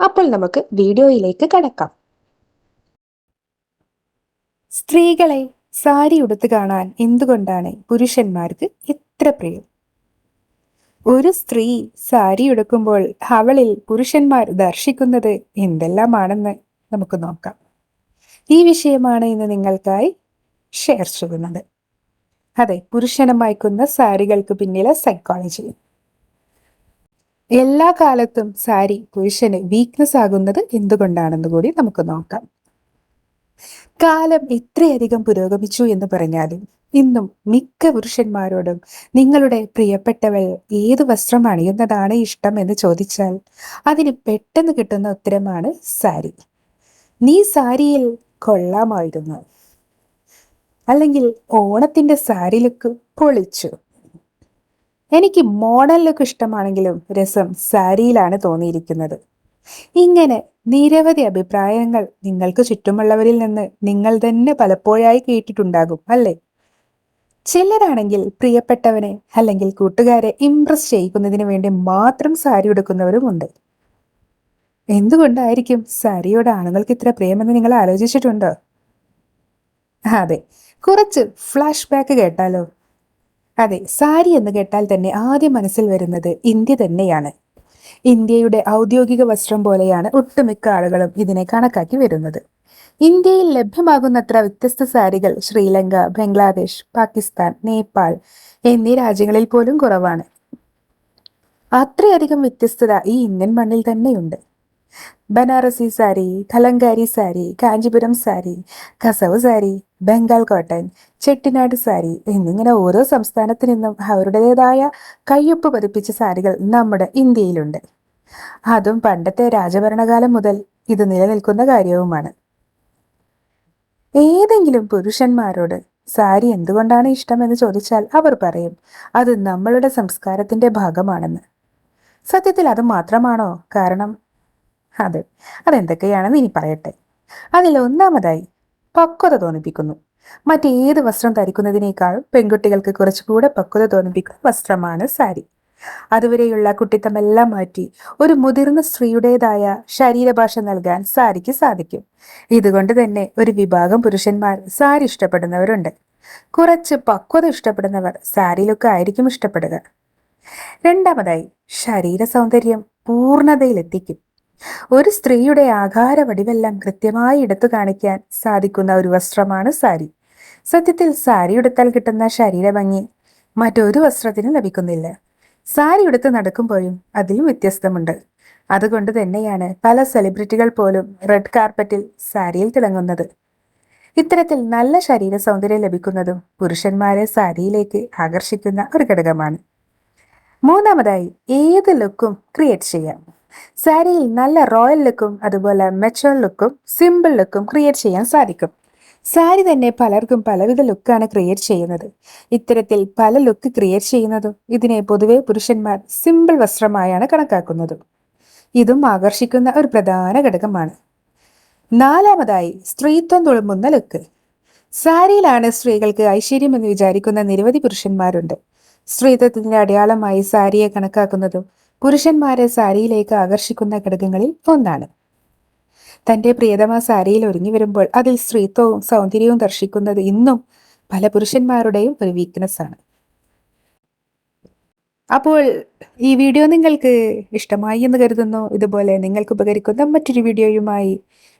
അപ്പോൾ നമുക്ക് വീഡിയോയിലേക്ക് കടക്കാം. സ്ത്രീകളെ സാരി ഉടുത്ത് കാണാൻ എന്തുകൊണ്ടാണ് പുരുഷന്മാർക്ക് എത്ര പ്രിയം? ഒരു സ്ത്രീ സാരി ഉടുക്കുമ്പോൾ അവളിൽ പുരുഷന്മാർ ദർശിക്കുന്നത് എന്തെല്ലാമാണെന്ന് നമുക്ക് നോക്കാം. ഈ വിഷയമാണ് ഇന്ന് നിങ്ങൾക്കായി ഷെയർ ചെയ്യുന്നത്. അതെ പുരുഷനം വായിക്കുന്ന സാരികൾക്ക് പിന്നിലെ സൈക്കോളജി എല്ലാ കാലത്തും സാരി പുരുഷന് വീക്ക്നെസ് ആകുന്നത് എന്തുകൊണ്ടാണെന്ന് കൂടി നമുക്ക് നോക്കാം. കാലം ഇത്രയധികം പുരോഗമിച്ചു എന്ന് പറഞ്ഞാലും ഇന്നും മിക്ക പുരുഷന്മാരോടും നിങ്ങളുടെ പ്രിയപ്പെട്ടവൾ ഏത് വസ്ത്രം അണിയുന്നതാണ് ഇഷ്ടം എന്ന് ചോദിച്ചാൽ അതിന് പെട്ടെന്ന് കിട്ടുന്ന ഉത്തരമാണ് സാരി. നീ സാരിയിൽ കൊള്ളാമായിരുന്നു. അല്ലെങ്കിൽ ഓണത്തിന്റെ സാരി ലുക്ക് പൊളിച്ചു. എനിക്ക് മോഡൽ ലുക്ക് ഇഷ്ടമാണെങ്കിലും രസം സാരിയിലാണ് തോന്നിയിരിക്കുന്നത്. ഇങ്ങനെ നിരവധി അഭിപ്രായങ്ങൾ നിങ്ങൾക്ക് ചുറ്റുമുള്ളവരിൽ നിന്ന് നിങ്ങൾ തന്നെ പലപ്പോഴായി കേട്ടിട്ടുണ്ടാകും അല്ലേ? ചിലരാണെങ്കിൽ പ്രിയപ്പെട്ടവനെ അല്ലെങ്കിൽ കൂട്ടുകാരെ ഇംപ്രസ് ചെയ്യിക്കുന്നതിന് വേണ്ടി മാത്രം സാരി ഉടുക്കുന്നവരുമുണ്ട് എന്തുകൊണ്ടായിരിക്കും സാരിയോട് ആണുങ്ങൾക്ക് ഇത്ര പ്രേമെന്ന് നിങ്ങൾ ആലോചിച്ചിട്ടുണ്ടോ? അതെ കുറച്ച് ഫ്ലാഷ് ബാക്ക് കേട്ടാലോ? അതെ സാരി എന്ന് കേട്ടാൽ തന്നെ ആദ്യം മനസ്സിൽ വരുന്നത് ഇന്ത്യ തന്നെയാണ്. ഇന്ത്യയുടെ ഔദ്യോഗിക വസ്ത്രം പോലെയാണ് ഒട്ടുമിക്ക ആളുകളും ഇതിനെ കണക്കാക്കി വരുന്നത്. ഇന്ത്യയിൽ ലഭ്യമാകുന്നത്ര വ്യത്യസ്ത സാരികൾ ശ്രീലങ്ക ബംഗ്ലാദേശ് പാകിസ്ഥാൻ നേപ്പാൾ എന്നീ രാജ്യങ്ങളിൽ പോലും കുറവാണ്. അത്രയധികം വ്യത്യസ്തത ഈ ഇന്ത്യൻ മണ്ണിൽ തന്നെയുണ്ട്. ബനാറസി സാരി കലങ്കാരി സാരി കാഞ്ചിപുരം സാരി കസവ് സാരി ബംഗാൾ കോട്ടൺ ചെട്ടിനാട് സാരി എന്നിങ്ങനെ ഓരോ സംസ്ഥാനത്തു നിന്നും അവരുടേതായ കയ്യൊപ്പ് പതിപ്പിച്ച സാരികൾ നമ്മുടെ ഇന്ത്യയിലുണ്ട്. അതും പണ്ടത്തെ രാജഭരണകാലം മുതൽ ഇത് നിലനിൽക്കുന്ന കാര്യവുമാണ്. ഏതെങ്കിലും പുരുഷന്മാരോട് സാരി എന്തുകൊണ്ടാണ് ഇഷ്ടമെന്ന് ചോദിച്ചാൽ അവർ പറയും അത് നമ്മളുടെ സംസ്കാരത്തിന്റെ ഭാഗമാണെന്ന്. സത്യത്തിൽ അത് മാത്രമാണോ കാരണം? അതെ അതെന്തൊക്കെയാണെന്ന് ഇനി പറയട്ടെ. അതിൽ ഒന്നാമതായി പക്വത തോന്നിപ്പിക്കുന്നു. മറ്റേത് വസ്ത്രം ധരിക്കുന്നതിനേക്കാൾ പെൺകുട്ടികൾക്ക് കുറച്ചുകൂടെ പക്വത തോന്നിപ്പിക്കുന്ന വസ്ത്രമാണ് സാരി. അതുവരെയുള്ള കുട്ടിത്തമെല്ലാം മാറ്റി ഒരു മുതിർന്ന സ്ത്രീയുടേതായ ശരീരഭാഷ നൽകാൻ സാരിക്ക് സാധിക്കും. ഇതുകൊണ്ട് തന്നെ ഒരു വിഭാഗം പുരുഷന്മാർ സാരി ഇഷ്ടപ്പെടുന്നവരുണ്ട്. കുറച്ച് പക്വത ഇഷ്ടപ്പെടുന്നവർ സാരിയിലൊക്കെ ലുക്ക് ആയിരിക്കും ഇഷ്ടപ്പെടുക. രണ്ടാമതായി ശരീര സൗന്ദര്യം പൂർണതയിലെത്തിക്കും. ഒരു സ്ത്രീയുടെ ആകാര വടിവെല്ലാം കൃത്യമായി എടുത്തു കാണിക്കാൻ സാധിക്കുന്ന ഒരു വസ്ത്രമാണ് സാരി. സത്യത്തിൽ സാരി ഉടുത്താൽ കിട്ടുന്ന ശരീരഭംഗി മറ്റൊരു വസ്ത്രത്തിനും ലഭിക്കുന്നില്ല. സാരി ഉടുത്ത് നടക്കുമ്പോഴും അതിലും വ്യത്യസ്തമുണ്ട്. അതുകൊണ്ട് തന്നെയാണ് പല സെലിബ്രിറ്റികൾ പോലും റെഡ് കാർപ്പറ്റിൽ സാരിയിൽ തിളങ്ങുന്നത്. ഇത്തരത്തിൽ നല്ല ശരീര സൗന്ദര്യം ലഭിക്കുന്നതും പുരുഷന്മാരെ സാരിയിലേക്ക് ആകർഷിക്കുന്ന ഒരു ഘടകമാണ്. മൂന്നാമതായി ഏത് ലുക്കും ക്രിയേറ്റ് ചെയ്യാം. സാരിയിൽ നല്ല റോയൽ ലുക്കും അതുപോലെ മെച്ചോർ ലുക്കും സിമ്പിൾ ലുക്കും ക്രിയേറ്റ് ചെയ്യാൻ സാധിക്കും. സാരി തന്നെ പലർക്കും പലവിധ ലുക്കാണ് ക്രിയേറ്റ് ചെയ്യുന്നത്. ഇത്തരത്തിൽ പല ലുക്ക് ക്രിയേറ്റ് ചെയ്യുന്നതും ഇതിനെ പൊതുവെ പുരുഷന്മാർ സിമ്പിൾ വസ്ത്രമായാണ് കണക്കാക്കുന്നത്. ഇതും ആകർഷിക്കുന്ന ഒരു പ്രധാന ഘടകമാണ്. നാലാമതായി സ്ത്രീത്വം തുളുമ്പുന്ന ലുക്ക്. സാരിയിലാണ് സ്ത്രീകൾക്ക് ഐശ്വര്യം എന്ന് വിചാരിക്കുന്ന നിരവധി പുരുഷന്മാരുണ്ട്. സ്ത്രീത്വത്തിന്റെ അടയാളമായി സാരിയെ കണക്കാക്കുന്നതും പുരുഷന്മാരെ സാരിയിലേക്ക് ആകർഷിക്കുന്ന ഘടകങ്ങളിൽ ഒന്നാണ്. തന്റെ പ്രിയതമ സാരിയിൽ ഒരുങ്ങി വരുമ്പോൾ അതിൽ സ്ത്രീത്വവും സൗന്ദര്യവും ദർശിക്കുന്നത് ഇന്നും പല പുരുഷന്മാരുടെയും ഒരു വീക്ക്നെസ് ആണ്. അപ്പോൾ ഈ വീഡിയോ നിങ്ങൾക്ക് ഇഷ്ടമായി എന്ന് കരുതുന്നു. ഇതുപോലെ നിങ്ങൾക്ക് ഉപകരിക്കുന്ന മറ്റൊരു വീഡിയോയുമായി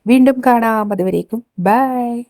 വീണ്ടും കാണാം. അതുവരേക്കും ബൈ